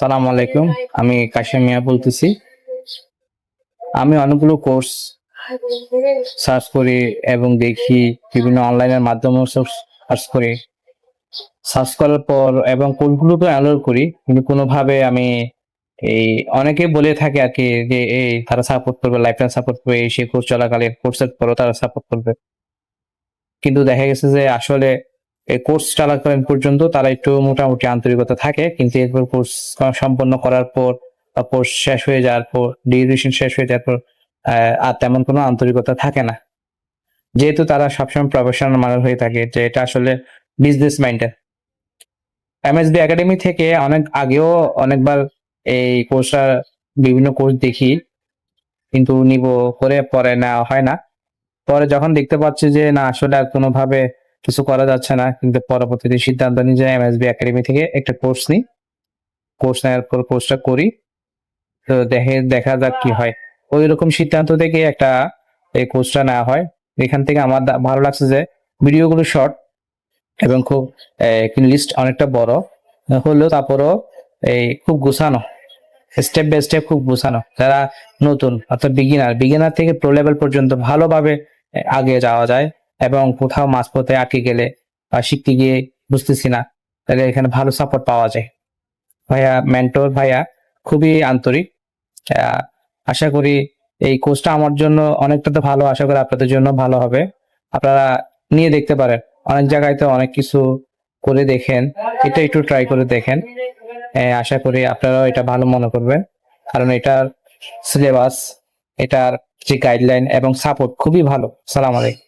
সালাম আলাইকুম। আমি কাশিম মিয়া বলতেছি। আমি অনেকগুলো কোর্স সার্চ করি এবং দেখি বিভিন্ন অনলাইনের মাধ্যমে সার্চ করি। সার্চ করার পর এবং কোর্সগুলোকে অ্যালোর করি। কিন্তু কোনোভাবে আমি এই অনেকে বলে থাকে আর কি যে, এই তারা সাপোর্ট করবে লাইফ টাইম সাপোর্ট করবে, এই সেই কোর্স চলাকালীন কোর্সের পরও তারা সাপোর্ট করবে। কিন্তু দেখা গেছে যে আসলে এই কোর্স চলাকালীন পর্যন্ত তারা একটু মোটামুটি আন্তরিকতা থাকে, কিন্তু এরপর কোর্স সম্পন্ন করার পর বা কোর্স শেষ হয়ে যাওয়ার পর ডিউরেশন শেষ হয়ে যাওয়ার পর আর তেমন কোনো আন্তরিকতা থাকে না। যেহেতু তারা সবসময় প্রফেশনাল মানুষ হয়ে থাকে, যে এটা আসলে বিজনেস মাইন্ডেড এমএসবি একাডেমি থেকে অনেক আগেও অনেকবার এই কোর্সটা বিভিন্ন কোর্স দেখি, কিন্তু নিব করে পরে নেওয়া হয় না। পরে যখন দেখতে পাচ্ছি যে না, আসলে আর কোনোভাবে কিছু করা যাচ্ছে না, কিন্তু পরবর্তীতে সিদ্ধান্ত নিই যে এমএসবি একাডেমি থেকে একটা কোর্স নিই। কোর্স নেওয়ার পর কোর্সটা করি, তো দেখে, দেখা যাক কি হয়। ওই রকম সিদ্ধান্ত থেকে একটা এই কোর্সটা নেওয়া হয়। এখান থেকে আমার ভালো লাগছে যে ভিডিওগুলো শর্ট এবং খুব লিস্ট অনেকটা বড়। হলেও তারপরও এই খুব গুছানো স্টেপ বাই স্টেপ খুব গুছানো। যারা নতুন অর্থাৎ বিগিনার বিগিনার থেকে প্রো লেভেল পর্যন্ত ভালোভাবে আগে যাওয়া যায়। এবং কোথাও মাঝপথে আটকে গেলে বা শিখতে গিয়ে বুঝতেছি না তাহলে এখানে ভালো সাপোর্ট পাওয়া যায়। ভাইয়া মেন্টর ভাইয়া খুবই আন্তরিক। আশা করি এই কোর্সটা আমার জন্য অনেকটা তো ভালো আশা করি আপনাদের জন্য ভালো হবে। আপনারা নিয়ে দেখতে পারেন। অনেক জায়গায় তো অনেক কিছু করে দেখেন এটা একটু ট্রাই করে দেখেন। আহ, আশা করি আপনারাও এটা ভালো মনে করবেন। কারণ এটার সিলেবাস এটার যে গাইডলাইন এবং সাপোর্ট খুবই ভালো। সালাম আলাইকুম।